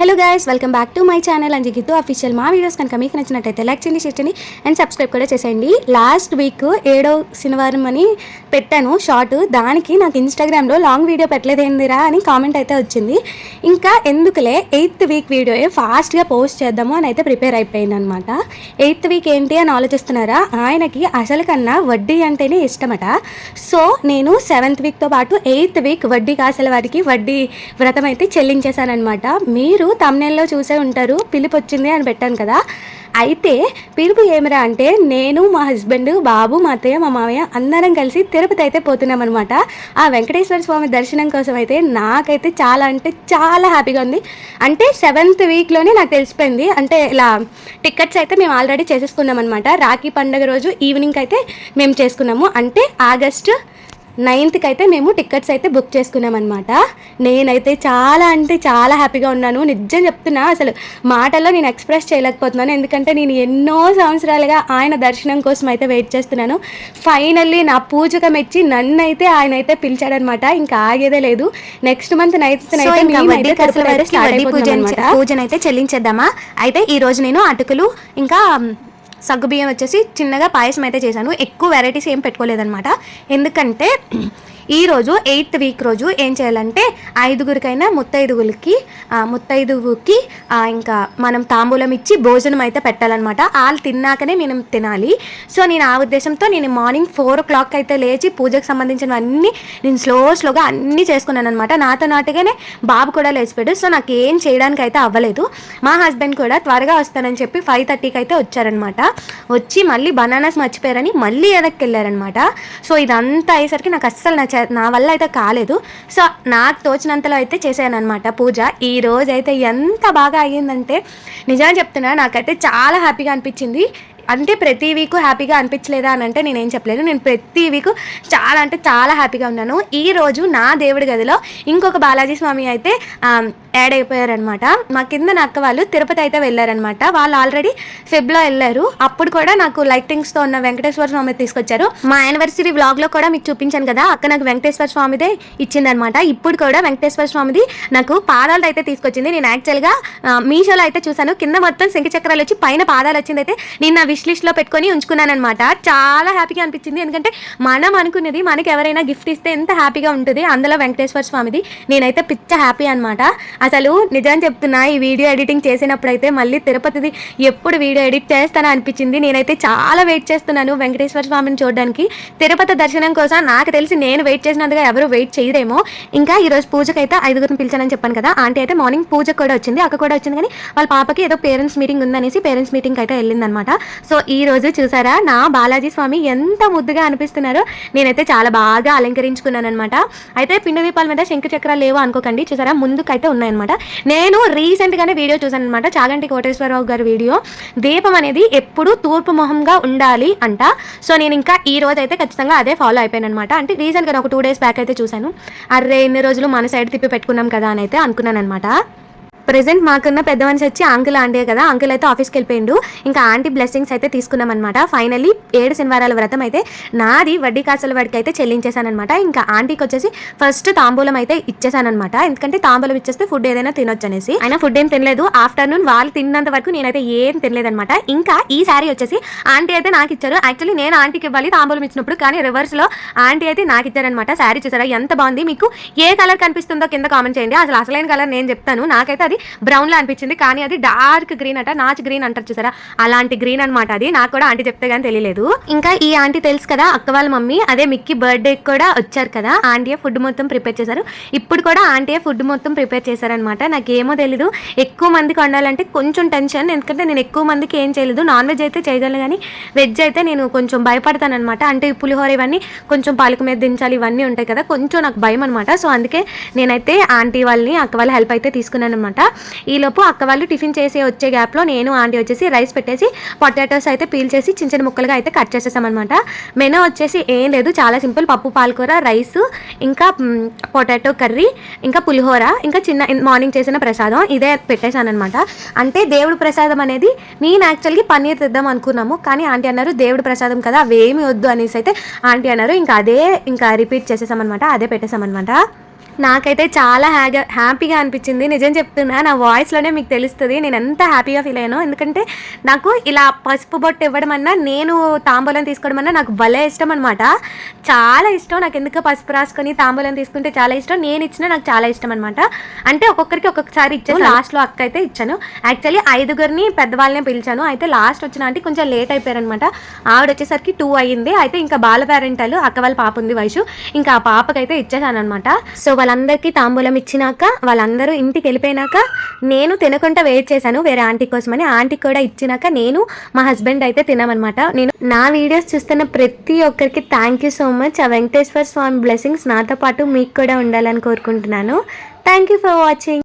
Hello guys welcome back to my channel and జిగితు official మా videos కనుక మీకు నచ్చినట్టయితే లైక్ చేయండి షేర్ చేయండి అండ్ సబ్స్క్రైబ్ కూడా చేసేయండి. లాస్ట్ వీక్ ఏడో శనివారం అని పెట్టాను షార్ట్ దానికి నాకు ఇన్స్టాగ్రామ్లో లాంగ్ వీడియో పెట్టలేదేందిరా అని కామెంట్ అయితే వచ్చింది. ఇంకా ఎందుకులే ఎయిత్ వీక్ వీడియో ఫాస్ట్గా పోస్ట్ చేద్దాము అని అయితే ప్రిపేర్ అయిపోయింది అనమాట ఎయిత్ వీక్ ఏంటి అని ఆలోచిస్తున్నారా? ఆయనకి అసలు కన్నా వడ్డీ అంటేనే ఇష్టమట. సో నేను సెవెంత్ వీక్తో పాటు ఎయిత్ వీక్ వడ్డీ కాసల వారికి వడ్డీ వ్రతం అయితే చెల్లించేశానమాట మీరు తమ్నెల్లో చూసే ఉంటారు. పిలుపు వచ్చింది అని పెట్టాను కదా. అయితే పిలుపు ఏమిరా అంటే నేను మా హస్బెండ్ బాబు మా అత్తయ్య మా మామయ్య అందరం కలిసి తిరుపతి అయితే పోతున్నాం అనమాట ఆ వెంకటేశ్వర స్వామి దర్శనం కోసం అయితే నాకైతే చాలా అంటే చాలా హ్యాపీగా ఉంది. అంటే సెవెంత్ వీక్లోనే నాకు తెలిసిపోయింది. అంటే ఇలా టికెట్స్ అయితే మేము ఆల్రెడీ చేసేసుకున్నాం అనమాట రాఖీ పండుగ రోజు ఈవినింగ్ అయితే మేము చేసుకున్నాము. అంటే ఆగస్ట్ నైన్త్కి అయితే మేము టికెట్స్ అయితే బుక్ చేసుకున్నాం అనమాట నేనైతే చాలా అంటే చాలా హ్యాపీగా ఉన్నాను. నిజం చెప్తున్నా అసలు మాటల్లో నేను ఎక్స్ప్రెస్ చేయలేకపోతున్నాను. ఎందుకంటే నేను ఎన్నో సంవత్సరాలుగా ఆయన దర్శనం కోసం అయితే వెయిట్ చేస్తున్నాను. ఫైనల్లీ నా పూజకం మెచ్చి నన్ను అయితే ఆయన అయితే పిలిచాడనమాట ఇంకా ఆగేదే లేదు. నెక్స్ట్ మంత్ నైన్త్ పూజ పూజనైతే చెల్లించేద్దామా? అయితే ఈ రోజు నేను అటుకులు ఇంకా సగ్గుబియ్యం వచ్చేసి చిన్నగా పాయసం అయితే చేశాను. ఎక్కువ వెరైటీస్ ఏం పెట్టుకోలేదనమాట ఎందుకంటే ఈరోజు ఎయిత్ వీక్ రోజు ఏం చేయాలంటే ఐదుగురికైనా ముత్తైదుగులకి ఆ, ముత్తైదువుకి ఇంకా మనం తాంబూలం ఇచ్చి భోజనం అయితే పెట్టాలన్నమాట. వాళ్ళు తిన్నాకనే మనం తినాలి. సో నేను ఆ ఉద్దేశంతో నేను మార్నింగ్ ఫోర్ ఓ క్లాక్ అయితే లేచి పూజకు సంబంధించినవన్నీ నేను స్లో స్లోగా అన్నీ చేసుకున్నాను అనమాట నాతో నాటుగానే బాబు కూడా లేచిపోయాడు. సో నాకు ఏం చేయడానికి అయితే అవ్వలేదు. మా హస్బెండ్ కూడా త్వరగా వస్తానని చెప్పి ఫైవ్ థర్టీకి అయితే వచ్చారనమాట వచ్చి మళ్ళీ బనానాస్ మర్చిపోయారని మళ్ళీ వెనక్కి వెళ్ళారనమాట సో ఇదంతా అయ్యేసరికి నాకు అస్సలు నచ్చారు నా వల్ల అయితే కాలేదు. సో నాకు తోచినంతలో అయితే చేశాను అనమాట పూజ. ఈ రోజైతే ఎంత బాగా అయ్యిందంటే నిజంగా చెప్తున్నా నాకైతే చాలా హ్యాపీగా అనిపించింది. అంటే ప్రతి వీక్ హ్యాపీగా అనిపించలేదా అని అంటే నేనేం చెప్పలేను నేను ప్రతి వీక్ చాలా అంటే చాలా హ్యాపీగా ఉన్నాను. ఈ రోజు నా దేవుడి గదిలో ఇంకొక బాలాజీ స్వామి అయితే యాడ్ అయిపోయారనమాట మా కింద నా అక్క వాళ్ళు తిరుపతి అయితే వెళ్ళారనమాట వాళ్ళు ఆల్రెడీ ఫిబ్లో వెళ్ళారు. అప్పుడు కూడా నాకు లైటింగ్స్తో ఉన్న వెంకటేశ్వర స్వామి తీసుకొచ్చారు. మా యానివర్సరీ వ్లాగ్లో కూడా మీకు చూపించాను కదా అక్క నాకు వెంకటేశ్వర స్వామిదే ఇచ్చిందనమాట ఇప్పుడు కూడా వెంకటేశ్వర స్వామిది నాకు పాదాలు అయితే తీసుకొచ్చింది. నేను యాక్చువల్గా మీషోలో అయితే చూసాను కింద మొత్తం శంఖ చక్రాలు వచ్చి పైన పాదాలు వచ్చింది అయితే నేను నా విషయం విష్ లిస్ట్లో పెట్టుకొని ఉంచుకున్నాను అనమాట చాలా హ్యాపీగా అనిపించింది. ఎందుకంటే మనం అనుకున్నది మనకి ఎవరైనా గిఫ్ట్ ఇస్తే ఎంత హ్యాపీగా ఉంటుంది. అందులో వెంకటేశ్వర స్వామిది. నేనైతే పిచ్చ హ్యాపీ అనమాట అసలు నిజం చెప్తున్నా ఈ వీడియో ఎడిటింగ్ చేసినప్పుడు అయితే మళ్ళీ తిరుపతిది ఎప్పుడు వీడియో ఎడిట్ చేస్తానో అనిపించింది. నేనైతే చాలా వెయిట్ చేస్తున్నాను వెంకటేశ్వర స్వామిని చూడడానికి. తిరుపతి దర్శనం కోసం నాకు తెలిసి నేను వెయిట్ చేసినందుగా ఎవరు వెయిట్ చేయరేమో. ఇంకా ఈరోజు పూజకైతే ఐదుగురిని పిలిచానని చెప్పాను కదా. ఆంటీ అయితే మార్నింగ్ పూజకు కూడా వచ్చింది అక్క కూడా వచ్చింది. కానీ వాళ్ళ పాపకి ఏదో పేరెంట్స్ మీటింగ్ ఉందనేసి పేరెంట్స్ మీటింగ్ అయితే వెళ్ళిందనమాట సో ఈ రోజు చూసారా నా బాలాజీ స్వామి ఎంత ముద్దుగా అనిపిస్తున్నారో నేనైతే చాలా బాగా అలంకరించుకున్నాను అనమాట అయితే పిండి దీపాల మీద శంకు చక్రాలు లేవు అనుకోకండి. చూసారా ముందుకైతే ఉన్నాయన్నమాట. నేను రీసెంట్గానే వీడియో చూసాను అనమాట చాగంటి కోటేశ్వరరావు గారి వీడియో. దీపం అనేది ఎప్పుడు తూర్పు మొహంగా ఉండాలి అంట. సో నేను ఇంకా ఈ రోజు అయితే ఖచ్చితంగా అదే ఫాలో అయిపోయాను అనమాట అంటే రీసెంట్గా ఒక టూ డేస్ బ్యాక్ అయితే చూశాను. అరే ఇన్ని రోజులు మన సైడ్ తిప్పి పెట్టుకున్నాం కదా అని అయితే అనుకున్నాను అనమాట ప్రెసెంట్ మాకున్న పెద్ద మనిషి వచ్చి అంకుల్ ఆంటీ కదా అంకుల్ అయితే ఆఫీస్కి వెళ్ళిపోయిండు. ఇంకా ఆంటీ బ్లెస్సింగ్స్ అయితే తీసుకున్నాం అనమాట ఫైనల్లీ ఏడు శనివారాల వ్రతం అయితే నాది వడ్డీ కాసుల వాడికి అయితే చెల్లించేశానమాట ఇంకా ఆంటీకి వచ్చేసి ఫస్ట్ తాంబూలం అయితే ఇచ్చేసానమాట ఎందుకంటే తాంబూలం ఇచ్చేస్తే ఫుడ్ ఏదైనా తినొచ్చు అనేసి. అయినా ఫుడ్ ఏం తినలేదు. ఆఫ్టర్నూన్ వాళ్ళు తిన్నంత వరకు నేనైతే ఏం తినలేదనమాట ఇంకా ఈ శారీ వచ్చేసి ఆంటీ అయితే నాకు ఇచ్చారు. యాక్చువల్లీ నేను ఆంటీకి ఇవ్వాలి తాంబూలం ఇచ్చినప్పుడు. కానీ రివర్స్లో ఆంటీ అయితే నాకు ఇచ్చారనమాట శారీ చూసారా? ఎంత బాగుంది. మీకు ఏ కలర్ కనిపిస్తుందో కింద కామెంట్ చేయండి. అసలు అసలైన కలర్ నేను చెప్తాను. నాకైతే అది బ్రౌన్లా అనిపించింది. కానీ అది డార్క్ గ్రీన్ అట నాచ్ గ్రీన్ అంటారు చూసారా? అలాంటి గ్రీన్ అనమాట అది. నాకు కూడా ఆంటీ చెప్తే కానీ తెలియలేదు. ఇంకా ఈ ఆంటీ తెలుసు కదా అక్క వాళ్ళ మమ్మీ అదే మిక్కీ బర్త్డే కూడా వచ్చారు కదా. ఆంటీయే ఫుడ్ మొత్తం ప్రిపేర్ చేశారు. ఇప్పుడు కూడా ఆంటీయే ఫుడ్ మొత్తం ప్రిపేర్ చేశారనమాట నాకేమో తెలీదు. ఎక్కువ మందికి వండాలంటే కొంచెం టెన్షన్ ఎందుకంటే నేను ఎక్కువ మందికి ఏం చేయలేదు. నాన్ వెజ్ అయితే చేయగలను కానీ వెజ్ అయితే నేను కొంచెం భయపడతాను అనమాట అంటే ఈ పులిహోర ఇవన్నీ కొంచెం పాలక మీద దించాలి ఇవన్నీ ఉంటాయి కదా. కొంచెం నాకు భయం అనమాట సో అందుకే నేనైతే ఆంటీ వాళ్ళని అక్క వాళ్ళ హెల్ప్ అయితే తీసుకున్నాను అనమాట ఈలోపు అక్క వాళ్ళు టిఫిన్ చేసి వచ్చే గ్యాప్లో నేను ఆంటీ వచ్చేసి రైస్ పెట్టేసి పొటాటోస్ అయితే పీల్ చేసి చిన్న చిన్న ముక్కలుగా అయితే కట్ చేసేసామన్నమాట. మెనూ వచ్చేసి ఏం లేదు చాలా సింపుల్ పప్పు పాలకూర రైస్ ఇంకా పొటాటో కర్రీ ఇంకా పులిహోర ఇంకా చిన్న మార్నింగ్ చేసిన ప్రసాదం ఇదే పెట్టేశానమాట అంటే దేవుడు ప్రసాదం అనేది నేను యాక్చువల్గా పన్నీర్ తెద్దాం అనుకున్నాము కానీ ఆంటీ అన్నారు దేవుడు ప్రసాదం కదా అవేమి వద్దు అనేసి అయితే ఆంటీ అన్నారు. ఇంకా అదే ఇంకా రిపీట్ చేసేసామన్నమాట అదే పెట్టేసామన్నమాట. నాకైతే చాలా హ్యాగా హ్యాపీగా అనిపించింది. నిజం చెప్తున్నా నా వాయిస్లోనే మీకు తెలుస్తుంది. నేను ఎంత హ్యాపీగా ఫీల్ అయ్యాను. ఎందుకంటే నాకు ఇలా పసుపు బొట్టు ఇవ్వడం అన్నా నేను తాంబూలం తీసుకోవడం అన్నా నాకు భలే ఇష్టం అనమాట చాలా ఇష్టం. నాకు ఎందుకు పసుపు రాసుకొని తాంబూలం తీసుకుంటే చాలా ఇష్టం. నేను ఇచ్చిన నాకు చాలా ఇష్టం అనమాట అంటే ఒక్కొక్కరికి ఒక్కొక్కసారి ఇచ్చాను లాస్ట్లో అక్క అయితే ఇచ్చాను. యాక్చువల్లీ ఐదుగురిని పెద్దవాళ్ళనే పిలిచాను. అయితే లాస్ట్ వచ్చిన అంటే కొంచెం లేట్ అయిపోయారనమాట ఆవిడ వచ్చేసరికి టూ అయ్యింది. అయితే ఇంకా బాల పేరెంటాలు అక్క వాళ్ళ పాప ఉంది వయసు. ఇంకా ఆ పాపకైతే ఇచ్చేసాను అనమాట సో వాళ్ళందరికీ తాంబూలం ఇచ్చినాక వాళ్ళందరూ ఇంటికి వెళ్ళిపోయినాక నేను తినకుండా వెయిట్ చేశాను వేరే ఆంటీ కోసమని. ఆంటీకి కూడా ఇచ్చినాక నేను మా హస్బెండ్ అయితే తినామన్నమాట. నేను నా వీడియోస్ చూస్తున్న ప్రతి ఒక్కరికి థ్యాంక్ యూ సో మచ్ ఆ వెంకటేశ్వర స్వామి బ్లెస్సింగ్స్ నాతో పాటు మీకు కూడా ఉండాలని కోరుకుంటున్నాను. Thank you for watching